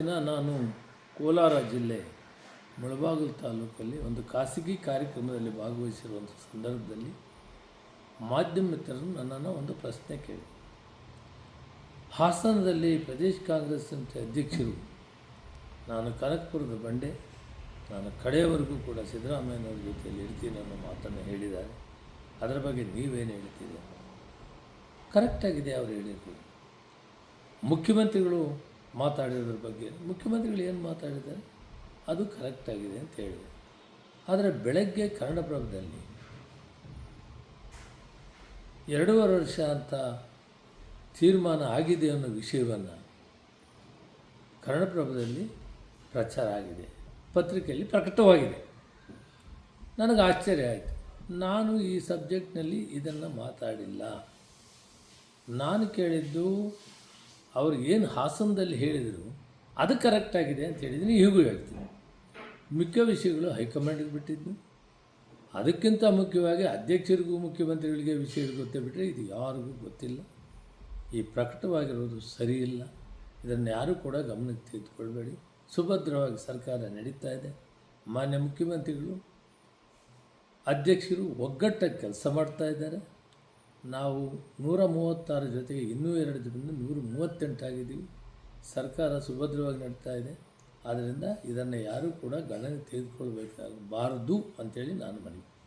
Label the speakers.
Speaker 1: ದಿನ ನಾನು ಕೋಲಾರ ಜಿಲ್ಲೆ ಮುಳಬಾಗಿಲು ತಾಲೂಕಲ್ಲಿ ಒಂದು ಖಾಸಗಿ ಕಾರ್ಯಕ್ರಮದಲ್ಲಿ ಭಾಗವಹಿಸಿರುವಂಥ ಸಂದರ್ಭದಲ್ಲಿ ಮಾಧ್ಯಮ ಮಿತ್ರರು ನನ್ನನ್ನು ಒಂದು ಪ್ರಶ್ನೆ ಕೇಳಿ ಹಾಸನದಲ್ಲಿ ಪ್ರದೇಶ ಕಾಂಗ್ರೆಸ್ ಸಮಿತಿ ಅಧ್ಯಕ್ಷರು ನಾನು ಕನಕಪುರದ ಬಂಡೆ, ನಾನು ಕಡೆಯವರೆಗೂ ಕೂಡ ಸಿದ್ದರಾಮಯ್ಯನವ್ರ ಜೊತೆಯಲ್ಲಿ ಇರ್ತೀನಿ ಅನ್ನೋ ಮಾತನ್ನು ಹೇಳಿದ್ದಾರೆ. ಅದರ ಬಗ್ಗೆ ನೀವೇನು ಹೇಳ್ತೀರಿ? ಕರೆಕ್ಟಾಗಿದೆ ಅವರು ಹೇಳಿದ್ರು ಮುಖ್ಯಮಂತ್ರಿಗಳು ಮಾತಾಡಿರೋದ್ರ ಬಗ್ಗೆ ಮುಖ್ಯಮಂತ್ರಿಗಳು ಏನು ಮಾತಾಡಿದ್ದಾರೆ? ಅದು ಕರೆಕ್ಟಾಗಿದೆ ಅಂತ ಹೇಳಿದೆ. ಆದರೆ ಬೆಳಗ್ಗೆ ಕನ್ನಡಪ್ರಭದಲ್ಲಿ ಎರಡೂವರೆ ವರ್ಷ ಅಂತ ತೀರ್ಮಾನ ಆಗಿದೆ ಅನ್ನೋ ವಿಷಯವನ್ನು ಕನ್ನಡಪ್ರಭದಲ್ಲಿ ಪ್ರಚಾರ ಆಗಿದೆ. ಪತ್ರಿಕೆಯಲ್ಲಿ ಪ್ರಕಟವಾಗಿದೆ. ನನಗೆ ಆಶ್ಚರ್ಯ ಆಯಿತು. ನಾನು ಈ ಸಬ್ಜೆಕ್ಟ್ನಲ್ಲಿ ಇದನ್ನು ಮಾತಾಡಿಲ್ಲ. ನಾನು ಕೇಳಿದ್ದು ಅವ್ರು ಏನು ಹಾಸನದಲ್ಲಿ ಹೇಳಿದರು, ಅದು ಕರೆಕ್ಟಾಗಿದೆ ಅಂತ ಹೇಳಿದ್ದೀನಿ ಹೀಗೂ ಹೇಳ್ತೀನಿ. ಮುಖ್ಯ ವಿಷಯಗಳು ಹೈಕಮಾಂಡಿಗೆ ಬಿಟ್ಟಿದ್ದು. ಅದಕ್ಕಿಂತ ಮುಖ್ಯವಾಗಿ ಅಧ್ಯಕ್ಷರಿಗೂ ಮುಖ್ಯಮಂತ್ರಿಗಳಿಗೆ ವಿಷಯಗಳು ಗೊತ್ತೇ ಬಿಟ್ಟರೆ ಇದು ಯಾರಿಗೂ ಗೊತ್ತಿಲ್ಲ. ಈ ಪ್ರಕಟವಾಗಿರೋದು ಸರಿಯಿಲ್ಲ. ಇದನ್ನು ಯಾರೂ ಕೂಡ ಗಮನಕ್ಕೆ ತೆಗೆದುಕೊಳ್ಬೇಡಿ. ಸುಭದ್ರವಾಗಿ ಸರ್ಕಾರ ನಡೀತಾ ಇದೆ. ಮಾನ್ಯ ಮುಖ್ಯಮಂತ್ರಿಗಳು, ಅಧ್ಯಕ್ಷರು ಒಗ್ಗಟ್ಟಾಗಿ ಕೆಲಸ ಮಾಡ್ತಾ ಇದ್ದಾರೆ. ನಾವು ನೂರ ಮೂವತ್ತಾರು ಜೊತೆಗೆ ಇನ್ನೂ ಎರಡು ದಿನದಿಂದ ನೂರ ಮೂವತ್ತೆಂಟಾಗಿದ್ದೀವಿ ಸರ್ಕಾರ ಸುಭದ್ರವಾಗಿ ನಡೀತಾ ಇದೆ. ಆದ್ದರಿಂದ ಇದನ್ನು ಯಾರೂ ಕೂಡ ಗಣನೆ ತೆಗೆದುಕೊಳ್ಬೇಕಾಗಬಾರದು ಅಂತೇಳಿ ನಾನು ಮನವಿ